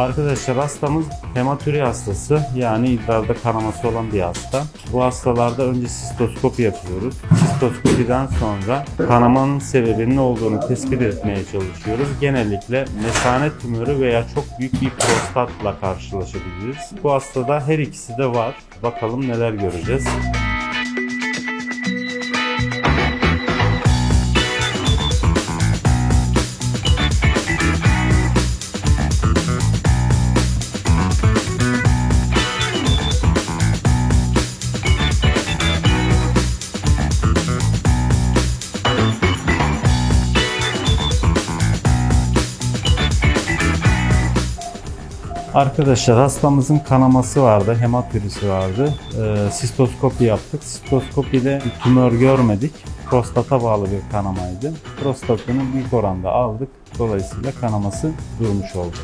Arkadaşlar hastamız hematuri hastası yani idrarda kanaması olan bir hasta. Bu hastalarda önce sistoskopi yapıyoruz. Sistoskopiden sonra kanamanın sebebinin ne olduğunu tespit etmeye çalışıyoruz. Genellikle mesane tümörü veya çok büyük bir prostatla karşılaşabiliriz. Bu hastada her ikisi de var. Bakalım neler göreceğiz. Arkadaşlar hastamızın kanaması vardı, hematürisi vardı. Ee, sistoskopi yaptık. Sistoskopide tümör görmedik. Prostata bağlı bir kanamaydı. Prostatını büyük oranda aldık. Dolayısıyla kanaması durmuş oldu.